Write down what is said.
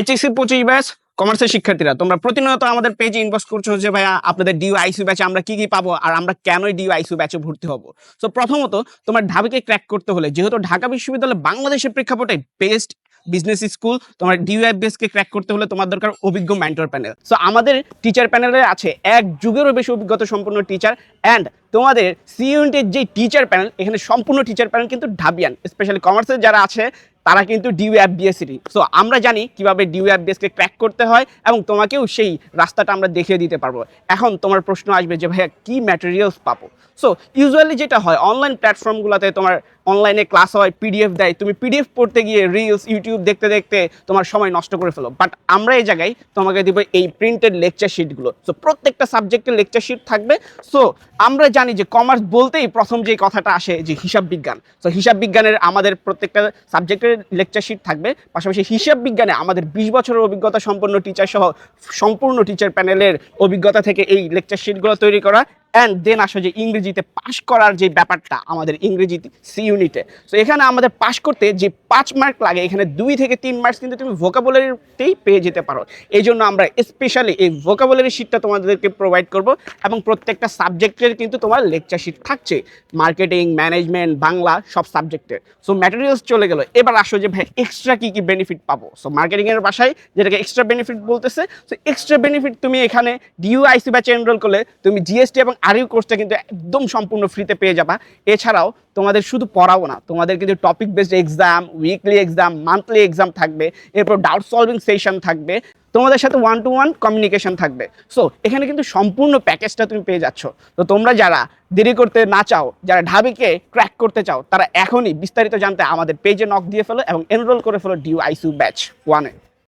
HSC পঁচিশ batch কমার্সের শিক্ষার্থীরা। তোমরা প্রতিনিয়ত আমাদের পেজে ইনবক্স করছ যে, ভাইয়া, আপনাদের ডিউ আইসিউ ব্যাচে আমরা কি কি পাবো আর আমরা কেনই ডিউ আইসিউ ব্যাচে ভর্তি হব? সো প্রথমত তোমার ঢাবিকে ক্র্যাক করতে হলে, যেহেতু ঢাকা বিশ্ববিদ্যালয় বাংলাদেশের প্রেক্ষাপটে বেস্ট বিজনেস স্কুল তোমার ডিউএফবিএস কে ক্র্যাক করতে হলে তোমার দরকার অভিজ্ঞ মেন্টর প্যানেল সো আমাদের টিচার প্যানেলে আছে এক যুগেরও বেশি অভিজ্ঞতা সম্পন্ন টিচার অ্যান্ড তোমাদের সি ইউনিটের যে টিচার প্যানেল এখানে সম্পূর্ণ টিচার প্যানেল কিন্তু ঢাবিয়ান স্পেশালি কমার্সের যারা আছে তারা কিন্তু ডিউ অ্যাফবিএসসি সো আমরা জানি কীভাবে ডিউ অ্যাফবিএসকে ক্র্যাক করতে হয় এবং তোমাকেও সেই রাস্তাটা আমরা দেখিয়ে দিতে পারব। এখন তোমার প্রশ্ন আসবে যে, ভাইয়া, কি ম্যাটেরিয়ালস পাবো? সো ইউজুয়ালি যেটা হয় অনলাইন প্ল্যাটফর্মগুলোতে তোমার অনলাইনে ক্লাস হয় পিডিএফ দেয়। তুমি পিডিএফ পড়তে গিয়ে রিলস ইউটিউব দেখতে দেখতে তোমার সময় নষ্ট করে ফেলো। বাট আমরা এই জায়গায় তোমাকে দিব এই প্রিন্টেড লেকচার শিটগুলো সো প্রত্যেকটা সাবজেক্টের লেকচার শিট থাকবে। সো আমরা জানি যে কমার্স বলতেই প্রথম যে কথাটা আসে, যে হিসাব বিজ্ঞান। সো হিসাব বিজ্ঞানের আমাদের প্রত্যেকটা সাবজেক্টের লেকচার শিট থাকবে। পাশাপাশি হিসাব বিজ্ঞানে আমাদের বিশ বছরের অভিজ্ঞতা সম্পন্ন টিচার সহ সম্পূর্ণ টিচার প্যানেলের অভিজ্ঞতা থেকে এই লেকচার শিটগুলো তৈরি করা। অ্যান্ড দেন আসো যে ইংরেজিতে পাশ করার যে ব্যাপারটা আমাদের ইংরেজিতে সি ইউনিটে সো এখানে আমাদের পাশ করতে যে পাঁচ মার্ক লাগে, এখানে দুই থেকে তিন মার্কস কিন্তু তুমি ভোকাবুলারিতেই পেয়ে যেতে পারো। এই জন্য আমরা স্পেশালি এই ভোকাবুলারি শিটটা তোমাদেরকে প্রোভাইড করব এবং প্রত্যেকটা সাবজেক্টের কিন্তু তোমার লেকচার শিট থাকছে। মার্কেটিং ম্যানেজমেন্ট বাংলা সব সাবজেক্টের সো ম্যাটেরিয়ালস চলে গেল। এবার আসো যে ভাই এক্সট্রা কী কী বেনিফিট পাবো? সো মার্কেটিংয়ের বাসায় যেটাকে এক্সট্রা বেনিফিট বলতেছে সো এক্সট্রা বেনিফিট তুমি এখানে ডিইউআইসি ব্যাচে এনরোল করলে তুমি জিএসটি এবং আরইউ কোর্সটা কিন্তু একদম সম্পূর্ণ ফ্রিতে পেয়ে যাবা। এছাড়াও তোমাদের শুধু পড়াও না, তোমাদের কিন্তু topic based exam weekly exam monthly exam থাকবে, এরপর ডাউট সলভিং সেশন থাকবে, তোমাদের সাথে ওয়ান টু ওয়ান কমিউনিকেশন থাকবে। সো এখানে কিন্তু সম্পূর্ণ প্যাকেজটা তুমি পেয়ে যাচ্ছ। তো তোমরা যারা দেরি করতে না চাও, যারা ঢাবিকে ক্র্যাক করতে চাও, তারা এখনই বিস্তারিত জানতে আমাদের পেজে নক দিয়ে ফেলো এবং এনরোল করে ফেলো ডিউ আইসিউ ব্যাচ ওয়ানে